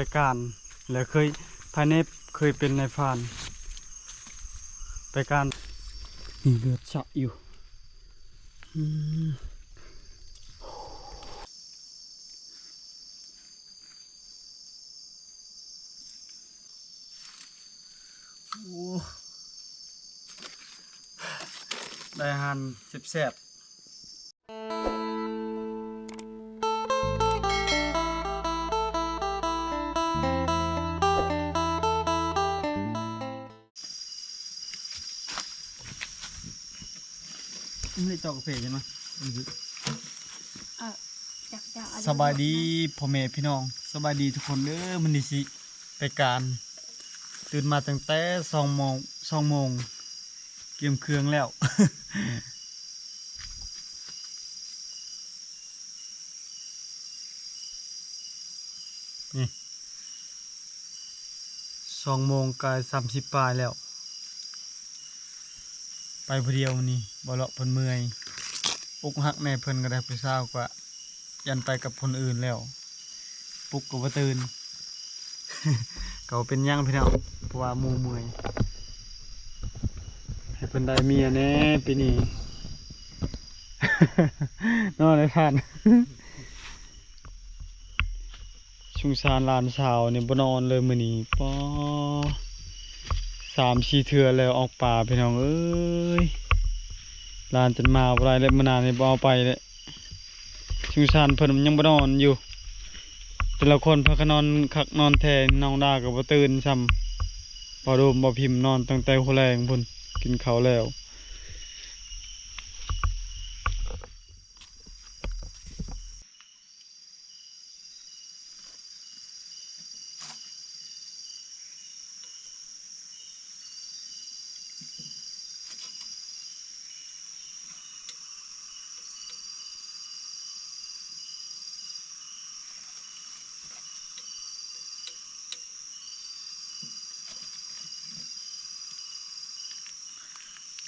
ไปการแล้วเคยภายในเคยเป็นในายพราน ไปการนี่เลือดฉะอยู่อืมโอ้ได้หันแซ่บๆไม่ จอกกาแฟใช่ไหมเออจากจากเอสบายดีพ่อแม่พี่น้องสบายดีทุกคนเด้อมันนี่สิไปการ ตื่นมาตั้งแต่สองโมงสองโมงเกมเครื่องแล้วนี่สองโมงกายสามสิบปลายแล้ว ไปผู้เดียวนี่บ่เลาะเพิ่นเมื่อยอกหักแน่เพิ่นก็ได้ผู้ากว่า ยันไปกับคนอื่นแล้ว ปุกก็บ่ตื่นเขาเป็นหยังพี่น้องเพราะว่ามูเมื่อยให้เพิ่นได้เมียแน่ปีนี้ นอนเลยท่านชุงซานลานสาวเนี่ยบ่นอนเลยมื้อนี้ปอ สามชีเทื่อแล้วออกป่าพี่น้องเอ้ยลานจนมาอะไรเล้วมื้อหน้านี่บ่เอาไปเลยชุงชานเพิ่นยังบ่นอนอยู่ แต่ละคนพักนอนคักนอนแทนน้องดาก็บ่ตื่นซ้ำบ่โดมบ่พิมพ์นอนตั้งแต่หัวแรงพุ่นกินข้าวแล้ว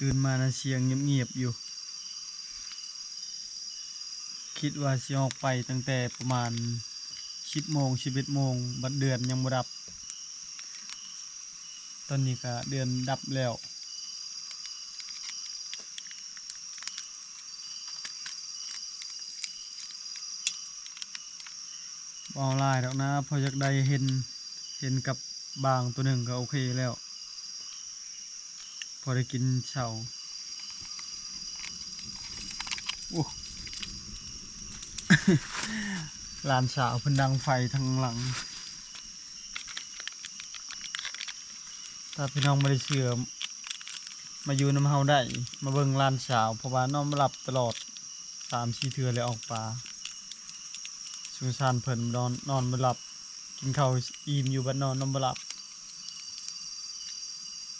ตื่นมานะเสียงเงียบๆอยู่ คิดว่าสิออกไปตั้งแต่ประมาณ10โมง11โมงบัดเดือนยังบ่ดับ ตอนนี้ก็เดือนดับแล้วเอาหลายดอกนะพออยากได้เห็นเห็นกับบางตัวหนึ่งก็โอเคแล้ว พอได้กินเช้าโอ้ลานสาวพิ่นดังไฟทางหลัง ถ้าพี่น้องไม่ได้เชื่อมาอยู่น้ำเฮาได้ มาเบิ่งลานสาว เพราะว่านอนบ่หลับตลอดสามสี่เทือเลยออกป่าสุสานเพิ่นนอนนอนบ่หลับ กินข้าวอิ่มอยู่บัดนนอนนอนบ่หลับ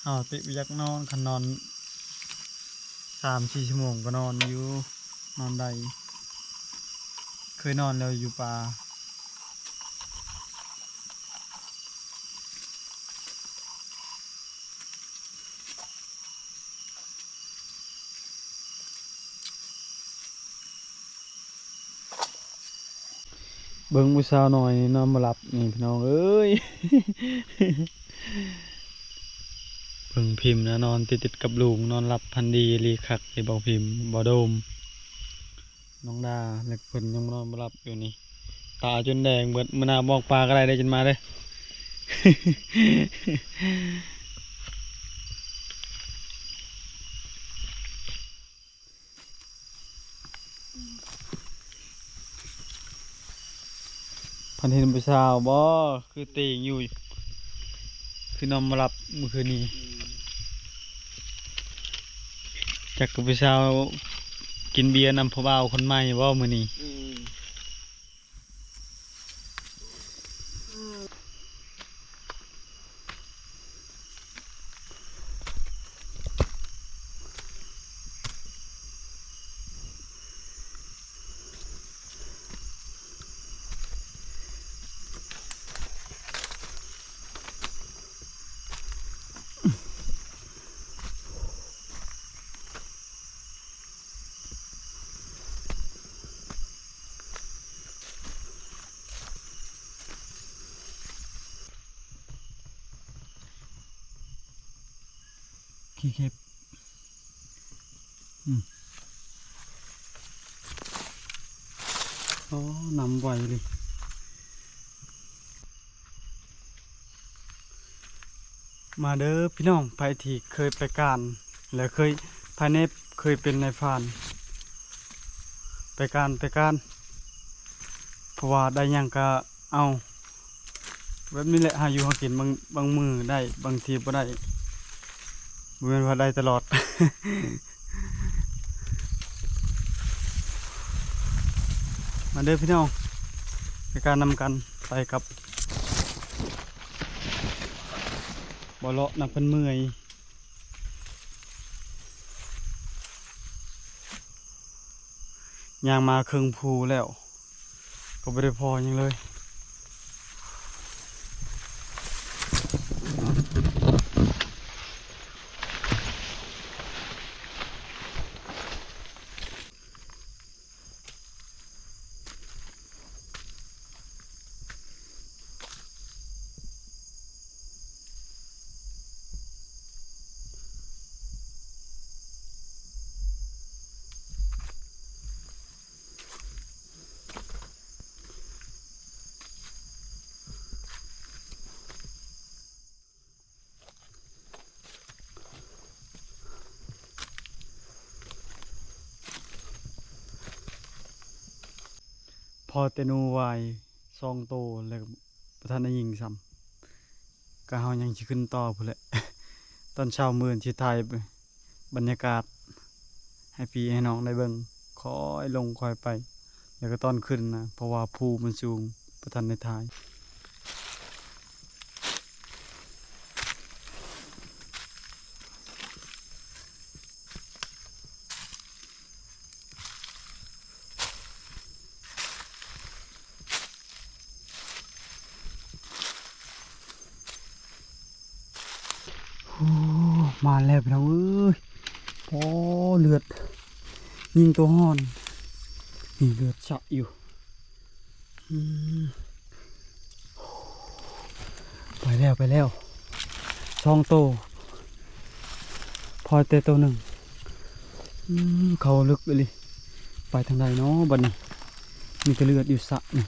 เฮาติไปยักนอนคันอนสามสี่ชั่วโมงก็นอนอยู่นอนได้เคยนอนแล้วอยู่ป่าเบิ่งผู้สาวหน่อยนอนบ่หลับนี่พี่น้องเอ้ย เพิ่งพิมพ์นะนอนติดติดๆกับลุงนอนหลับพันดีรีคักไอ้บอกพิมพ์บอโดม น้องดาเล็กเพิ่นยังนอนบ่หลับอยู่นี่ตาจนแดงเบิดมื้อหน้าบอกปลาก็ได้ได้จนมาเด้พันเห็นผู้สาวบ่คือตีงอยู่ คือนอนมาหลับเมื่อคืนนี้ จากกับผู้สากินเบียร์นำพ่อบ่าวคนใหม่บ่มื้อนี้ ขี้เข็บอ๋อนำไวเลยมาเด้อพี่น้องไปที่เคยไปการ แล้วเคยภายในเคยเป็นในายพาน ไปการไปการเพราะว่าได้ยังก็เอาแบบนี้แหละหาอยู่หากินบางบางมือได้บางทีบ่ได้ บ่แม่นว่าได้ตลอด มาเด้อพี่น้องไปการนำกันไปกับบอเลาะนับเป็นเมื่อยยางมาเครื่องภูแล้ว ก็ไม่ได้พอยังเลย พอเตนูวายซองโตแล้วก็ประธานยิงซ้ำก็เฮายังชิขึ้นต่อพุ่นแหละ ตอนเช้ามื้อสิถ่ายบรรยากาศ ให้พี่ให้น้องได้เบิ่งคอยลงคอยไป แล้วก็ตอนขึ้นนะ เพราะว่าภูมันสูงประธานในไทย โอ้มาแล้วพี่น้องเอ้ยโอ้เลือด ยิงตัวห่อนนี่เลือดสะอยู่ไปแล้วไปแล้วสองโตพอเตตัวหนึ่งเขาลึกไปเลยไปทางใดเนาะบัดนี้มีแต่เลือดอยู่สะนี่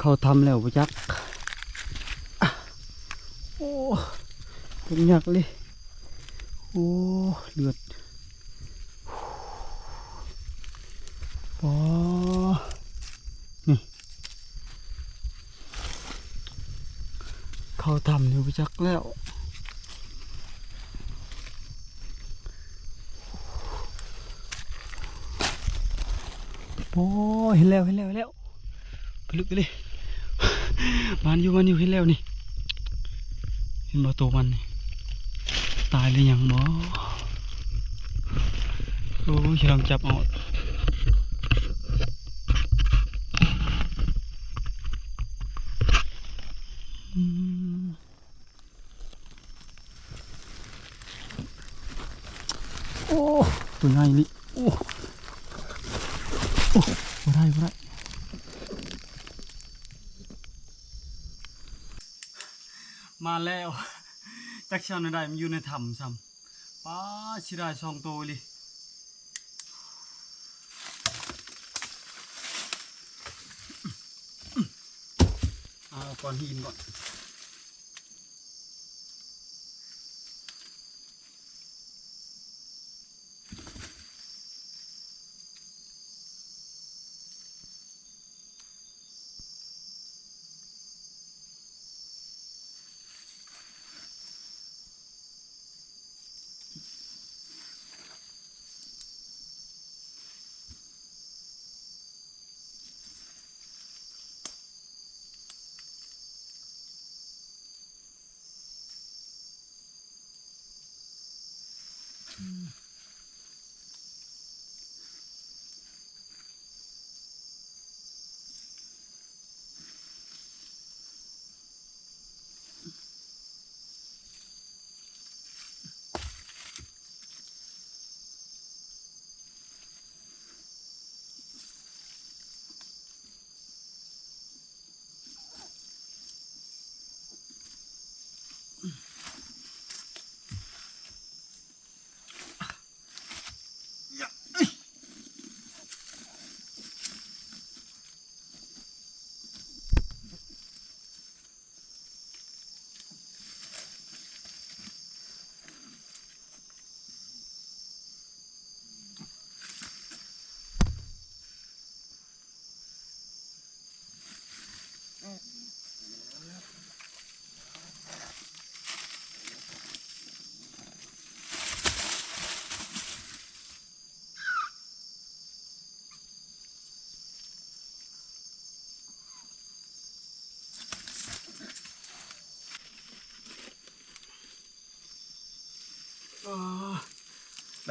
เขาทำแล้วปะจักโอ้เป็นยักเลยโอ้เลือด ปอนี่เขาทำอยู่จักแล้วโอ้เห็นแล้วเห็นแล้วเห็นแล้วไปลึกไปเลยมันอยู่มันอยู่เห็นแล้วนี่ เห็นบ่ตัวมันนี่ตายหรือยังบ่โอ้ยลองจับเอาอืมโอ้ ตัวใหญ่นี่โอ้โอ้บ่ได้บ่ได้มาแล้วจักชาวในได้มันอยู่ในถ้ำซ้ำป้าชิได้สองตัวเลยเอาก่อนหินก่อน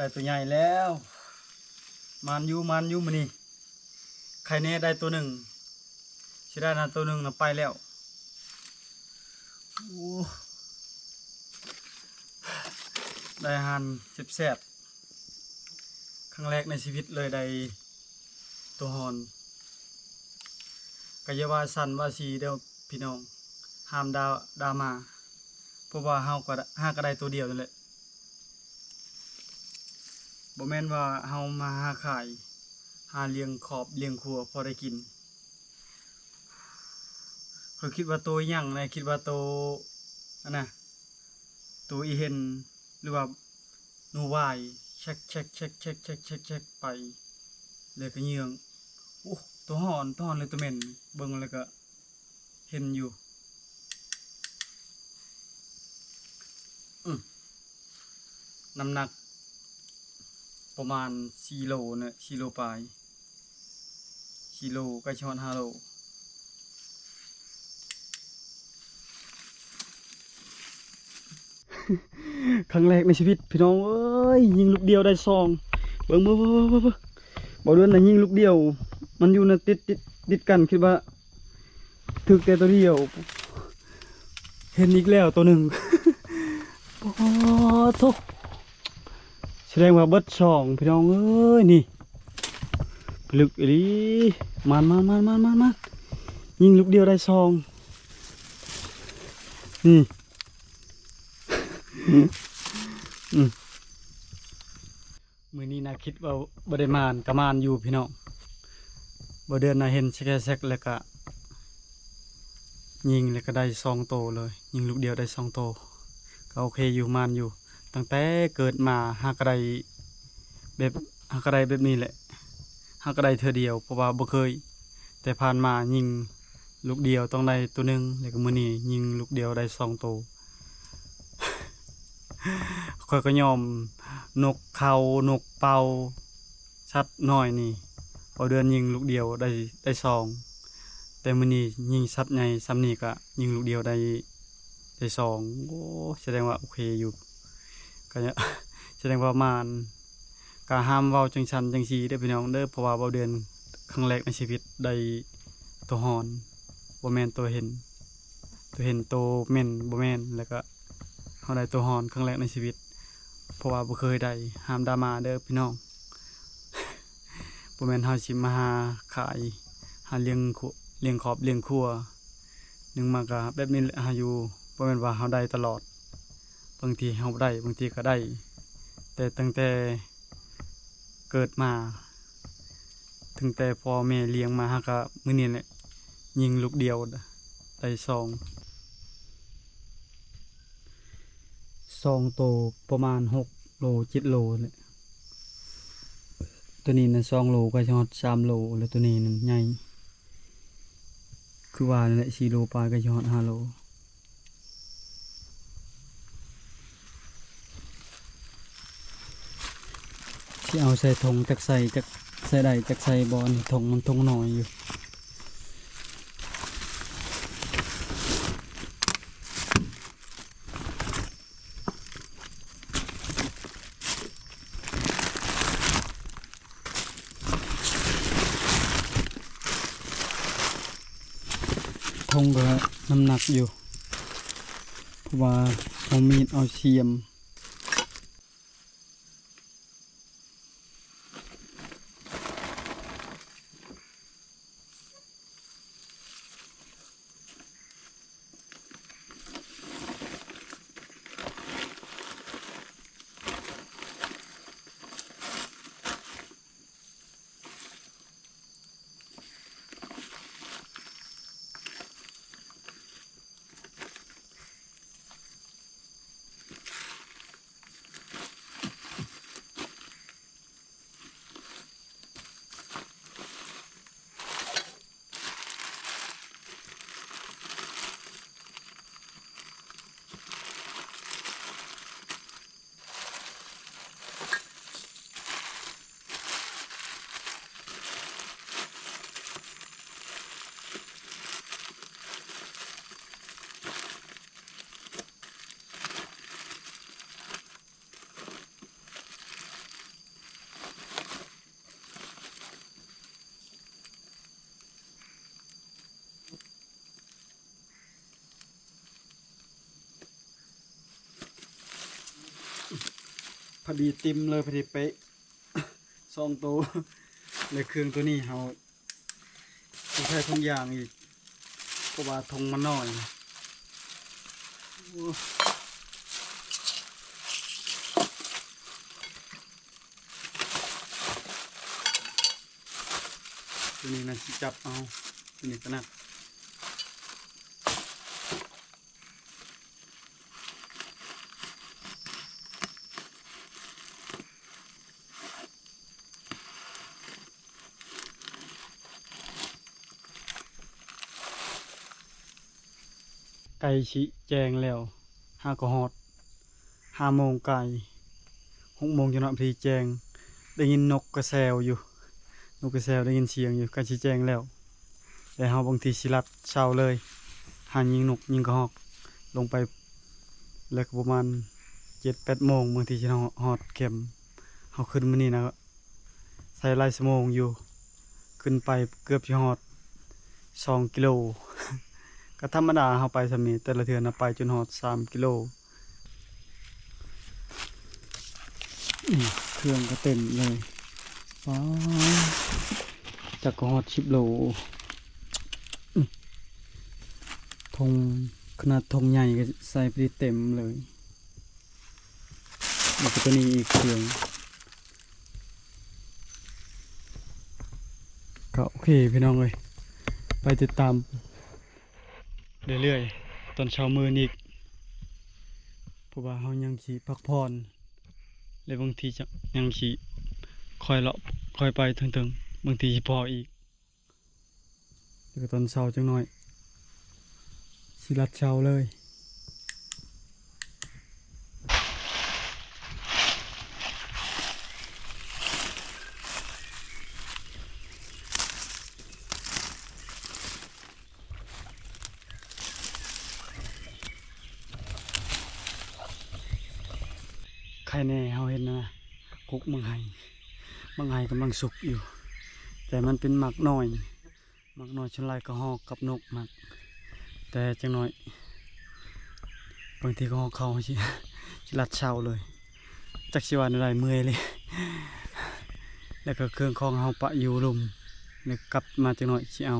ได้ตัวใหญ่แล้ว มันยูมันยูมื้อนี้ใครแน่ได้ตัวหนึ่งสิได้นะตัวหนึ่งนะไปแล้วโอ้ได้หันแซ่บๆครั้งแรกในชีวิตเลยได้ตัวหอนกอยว่าสันว่าสีเดียวพี่น้องห้ามดาดามาเพราะว่าเฮาก็ได้าก็ได้ตัวเดียวนั่นแหละ บ่แม่นว่าเฮามาหาขาย หาเลี้ยงขอบเลี้ยงครัวพอได้กินเขาคิดว่าตัวหยังนะคิดว่าตัวอันน่ะตัวอีเห็นหรือว่าหนูวายเช็คเช็คเช็คเช็คเช็คเช็คเช็คไปเลยก็เยืองโอ้ตัวหอนตัวหอนเลยตัวเหม็นเบิ่งแล้วก็เห็นอยู่น้ำหนัก ประมาณ4โลเนี่ย4โลปลาย4โลกล้ชอน5โลครั้งแรกในชีวิตพี่น้องเอ้ยยิงลูกเดียวได้ซองเบิ่งเบิ่งเบิ่งเบิ่งเบิ่งบอกเดือนน่ะยิงลูกเดียว มันอยู่ในะติดติดติดกันคิดว่าถึกแต่ตัวเดียว เห็นอีกแล้วตัวหนึ่งโอ้โถแส ดงว่าเบิดสองพี่น้องเอ้ยนี่ลึกอีหลีมันมันมันมันมันมันยิงลูกเดียวได้สองนี่มือนี้นะคิดว่าบไดมานกะมานอยู่พี่น้องบเดือนนะเห็นแซกแซกแล้วก็ยิงแล้วก็ได้สองโตเลย ยิงลูกเดียวได้สองโตก็โอเคอยู่มานอยู่ ตั้งแต่เกิดมาหากระไดแบบหากระไดแบบนี้แหละหากระไดเธอเดียวเพราะว่าบ่เคย แต่ผ่านมายิงลูกเดียวต้องได้ตัวหนึ่งแล้วก็มือนี้ยิงลูกเดียวได้สองโตค่อยก็ยอมนกเขานกเป่าชัดหน้อยนี่พอเดือนยิงลูกเดียวได้ได้สองแต่มือนี้ยิงชัดใหญ่ซ้ำนี่ก็ยิงลูกเดียวได้ได้สองโอ้แสดงว่าโอเคอยู่ ก็เนี่ยแสดงว่ามานกาห้ามเว้าจังชันจังซีเด้พี่น้องเด้อเพราะว่าเบาเดือนครั้งแรกในชีวิตได้ตัวหอนบแมนตัวเห็น ตัวเห็นตัวแมนบแมนแล้วก็เฮาได้ตัวหอนครั้งแรกในชีวิต เพราะว่าบ่เคยได้ห้ามดามาเด้อพี่น้องบแมนเฮาสิมาหาขายหาเลี้ยงครัวเลี้ยงครอบเลี้ยงครัวหนึ่งมากะแบบนี้หละหาอยู่บแมนว่าเฮาได้ตลอด บางทีเฮาได้บางทีก็ได้ แต่ตั้งแต่เกิดมาถึงแต่พ่อแม่เลี้ยงมาหาก็มื้อนี้แหละยิงลูกเดียวได้สองสองโตประมาณหกโลเจ็ดโลแหละตัวนี้น่ะสองโลก็จะฮอดสามโลแล้วตัวนี้นั่นใหญ่คือว่านั่นแหละสี่โลปลายก็จะฮอดห้าโล เอาใส่ธงจากใส่จากใส่ใดจากใส่บอลธงมันธงหน่อยอยู่ธงก็น้ำหนักอยู่ เพราะว่าเอามีดเอาเชียม อดีติมเลยพอดีเป๊ะสองตัวเลยเครื่องตัวนี้เฮาต้องใช้ทงยางอีกเพราะว่าทงมันน้อยตัวนี้นะจับเอาตัวนี้ก็หนัก ชิแจงแล้วห้ากะฮอดห้าโมงไก่หกโมงจนนพีแจง ได้ยินนกกระแซวอยู่ นกกระแซวได้ยินเสียงอยู่ไก่ชิแจงแล้ว แต่เฮาบางทีสิรัดเช้าเลยหายิงนกยิงกระหอก ลงไปแล้วก็ประมาณเจ็ดแปดโมงบางทีจะฮอดเข็มเฮาขึ้นมานี่นะใส่ลายสมองอยู่ ขึ้นไปเกือบจะฮอดสองกิโล ก็ธรรมดาเฮาไปสำนี้แต่ละเทือนะไปจนฮอดสามกิโลเครื่องก็เต็มเลยว้าจากก็ฮอดสิบโลธงขนาดธงใหญ่ก็ใส่ไปเต็มเลยแล้วก็ตัวนี้อีกเครื่องก็โอเคพี่น้องเลยไปติดตาม เรื่อยๆ ตอนเช้ามืออีกเพราะว่าเขายังขี่พักผ่อนเลยบางทีจะยังขี่คอยเลาะคอยไปถึงๆ บางทีพออีกแล้วก็ตอนเช้าจังหน่อยสิรัดเช้าเลย ใครแน่เขาเห็นนะกุกมังไห้ มังไห้กำลังสุกอยู่ แต่มันเป็นหมักน้อยหมักน้อยชนลายกระหอกกับนกหมัก แต่จังหน่อยบางทีก็หอกเขาชิชิลัดเช่าเลย จักชิวานอะไรเมื่อยเลย แล้วก็เครื่องของเฮาปะอยู่ลุมแล้วกลับมาจังหน่อยชิเอา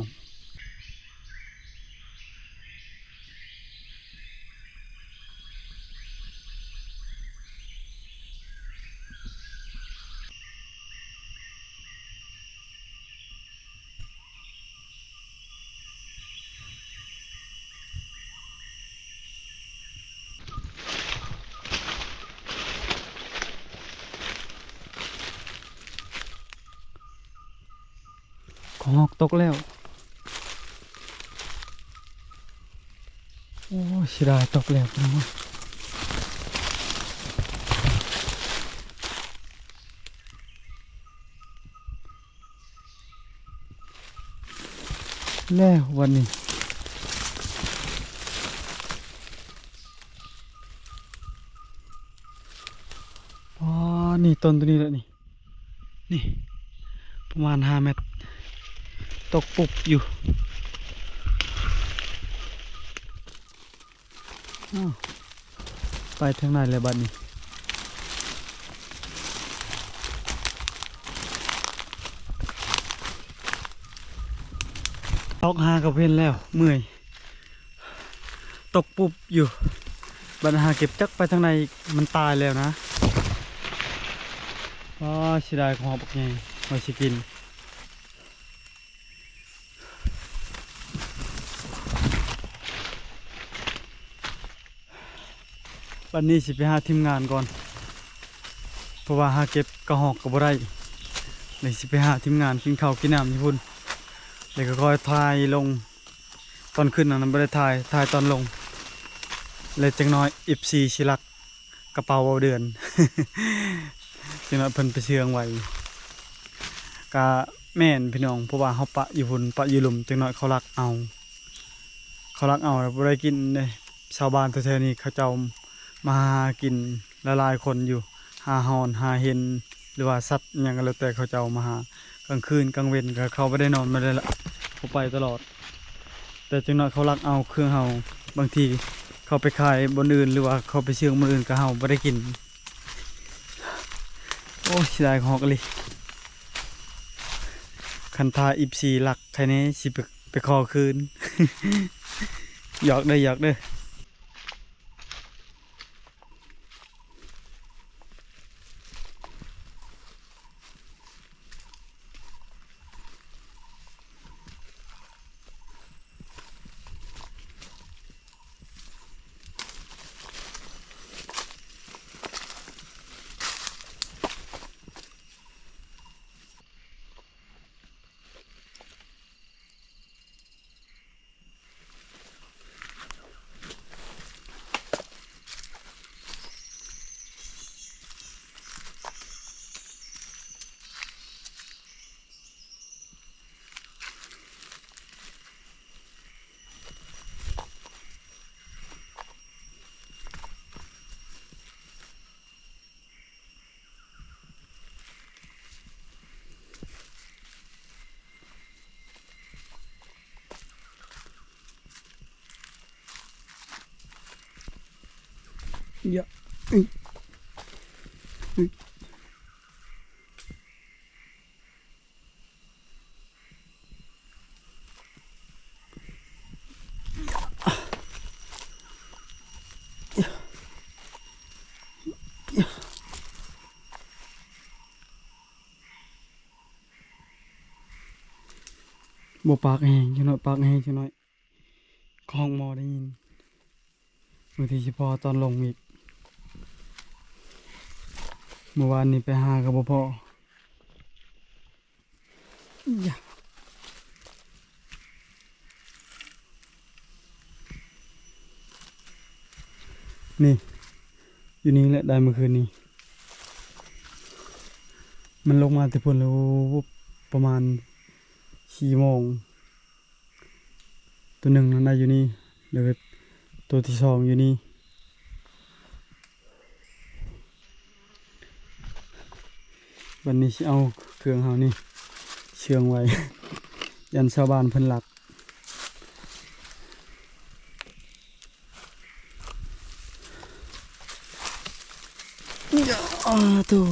หอกตกแล้ว โอ้ยเสิดายตกแล้วพี่น้องแล้ววันนี้อ๋อนี่ต้นตัวนี้แหละนี่ นี่ ประมาณห้าเมตร ตกปุบอยู่ไปทางไหนเลยบัดนี้ตกหากับเพนแล้ว เมื่อย ตกปุบอยู่ บัดหาเก็บจักไปทางในมันตายแล้วนะว้าเสียดายของหอบกไงไว้สิกิน วันนี้สิไปหาทีมงานก่อน เพราะว่าหาเก็บกระหอกกับบ่ได้เลยสิไปหาทีมงานกินข้าวกินน้ำญี่ปุ่นเลยก็คอยถ่ายลงตอนขึ้นอันนั้นไม่ได้ถ่ายถ่ายตอนลง เลยจังน้อยอิบซีชิลักกระเป๋าเบาเดือนจังน้อยเพิ่นไปเชืองไว้กะแม่นพี่น้องเพราะว่าเขาปะอยู่พุ่นปะอยู่หลุมจังน้อยเขารักเอา เขารักเอาแล้วบ่ได้กินเลยชาวบ้านแถวๆนี้เขาเจ้า มาหากินละลายคนอยู่ หาหอนหาเห็นหรือว่าสัตว์อย่างก็แล้วแต่เขาจะเอามาหากลางคืนกลางเว้นก็เขาไม่ได้นอนไม่ได้ละเขาไปตลอด แต่จังน้อยเขาลักเอาเครื่องเฮาบางทีเขาไปขายบนอื่นหรือว่าเขาไปเชื่องบนอื่นก็เฮาไม่ได้กิน โอ้ยเสียดายของอกเลยคันทาอิบซีหลักใครนี้สิไปไปคอคืนหยอกเด้หยอกเด้ อย่าอึ๊ยอึ๊ยบ่ปากแห้งจังหน่อยปากแห้งจังหน่อยของมอได้ยินบางทีเฉพาะตอนลงอีก เมื่อวานนี้ไปหากับบ่พ่ออย่านี่ อยู่นี่แหละได้เมื่อคืนนี้ มันลงมาแต่พุ่นแล้วประมาณสี่โมง ตัวหนึ่งนั่นได้อยู่นี่เลือตัวที่สองอยู่นี่ วันนี้เอาเครื่องเฮานี่ เชื่องไว้ ยันชาวบ้านเพิ่นหลัก อย่าอ่าตัว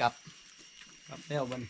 กับกับแล้วบัน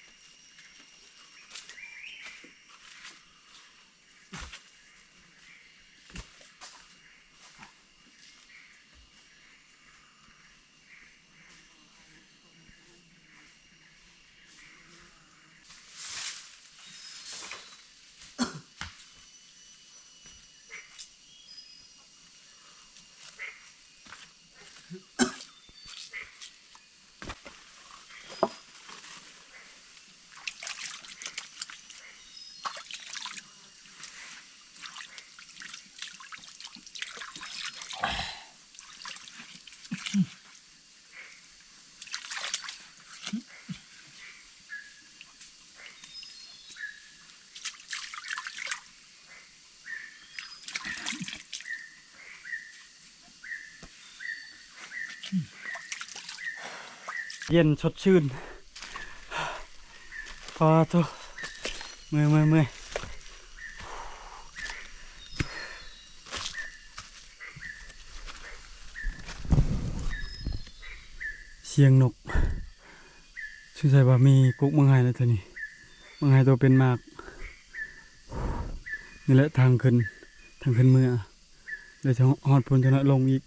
เย็นสดชื่นพอตัวเมื่อยเมื่อยเมื่อยเสียงนกชื่อใส่ว่ามีกุ๊กมืองไห้แล้วเธอนี่มืองไห้ตัวเป็นมาก นี่แหละทางขึ้นทางขึ้นเมื่อเลยจะหอดพ้นจะน้อยลงอีก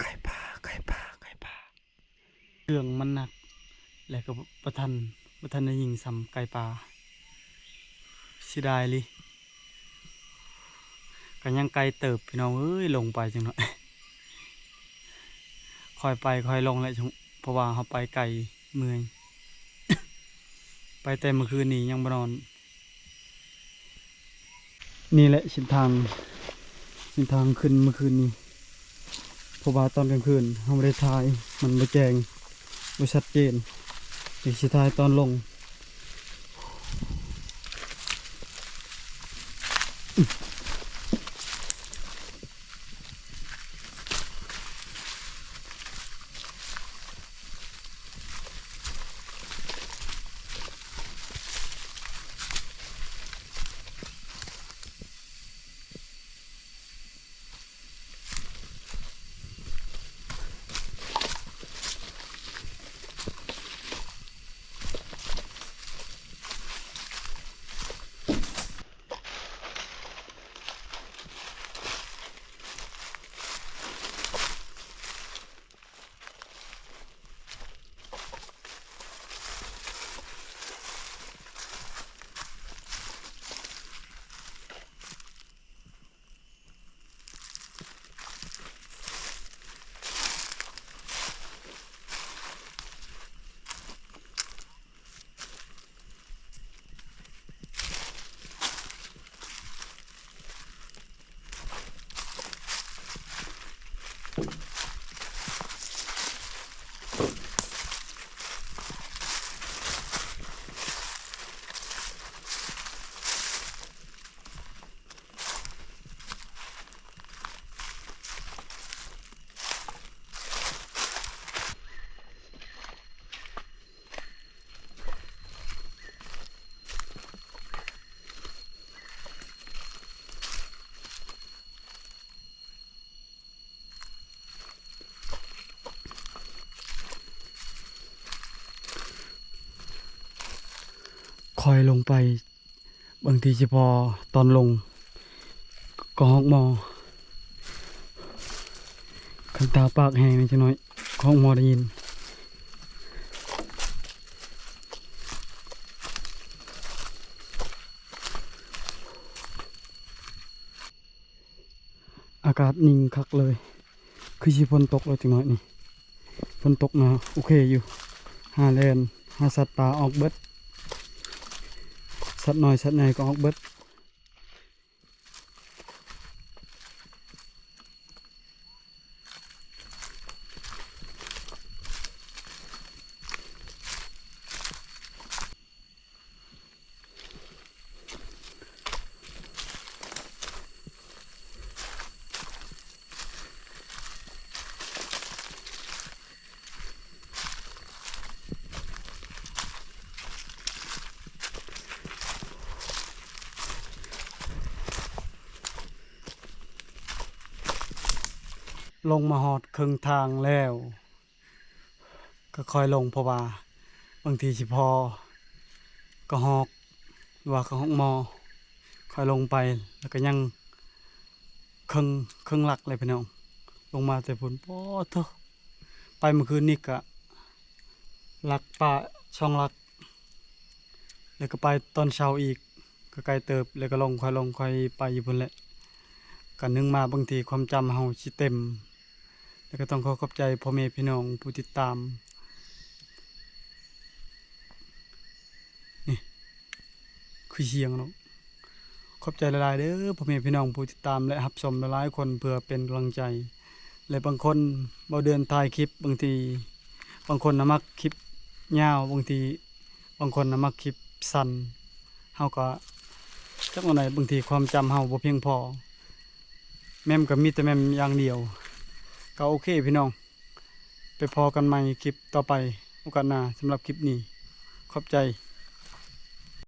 ไก่ป่าไก่ป่าไก่ป่า เครื่องมันหนัก แล้วก็ประทันประทันได้ยิงซ้ำไก่ป่าสิดายเลยกันยังไกลเติบพี่น้องเอ้ยลงไปจังหน่อยคอยไปคอยลงและจังเพราะว่าเขาไปไกลเมื่อยไปแต่เมื่อคืนนี้ยังบนอน นี่แหละชินทางชินทางขึ้นเมื่อคืนนี้เพราะว่าตอนกลางคืนเราไม่ได้ถ่ายมันไม่แจ้ง ไม่ชัดเจนอีกสิถ่ายตอนลงอ อยลงไป บางทีเฉพาะตอนลงก็ฮอกมอคันตาปากแห้งนี่จังน้อยกอกมอได้ยินอากาศนิ่งคักเลย คือสิฝนตกแล้วจังน้อยนี่ฝนตกนะโอเคอยู่หาแลนหาสัตว์ป่าออกเบิด สัตว์น้อยสัตว์ใหญ่ก็ออกเบิด ลงมาหอด ครึ่งทางแล้ว ก็ค่อยลงเพราะว่าบางทีสิพอ ก็หอกหรือว่าก็หอกมอค่อยลงไปแล้วก็ยังครึ่งครึ่งหลักเลยพี่น้อง ลงมาแต่ฝนโอ้เถอะไปเมื่อคืนนี่กะหลักป่าช่องหลัก แล้วก็ไปตอนเช้าอีกก็ไกลเติบแล้วก็ลงค่อยลงค่อยไปอยู่พุ่นแหละกันนึงมาบางทีความจำเฮาสิเต็ม แล้วก็ต้องขอขอบใจพ่อแม่พี่น้องผู้ติดตาม นี่คือเสียงเนาะขอบใจหลายๆเด้อพ่อแม่พี่น้องผู้ติดตามและรับชมหลายๆคนเพื่อเป็นกำลังใจ และบางคนเบ่เดินถ่ายคลิปบางที บางคนนะมักคลิปยาวบางที บางคนนะมักคลิปสั้นเฮาก็จักว่าไหนบางทีความจำเฮาบ่เพียงพอ แม่มก็มีแต่แม่มอย่างเดียว ก็โอเคพี่น้อง ไปพอกันใหม่คลิปต่อไปโอกาสหน้าสำหรับคลิปนี้ ขอบใจ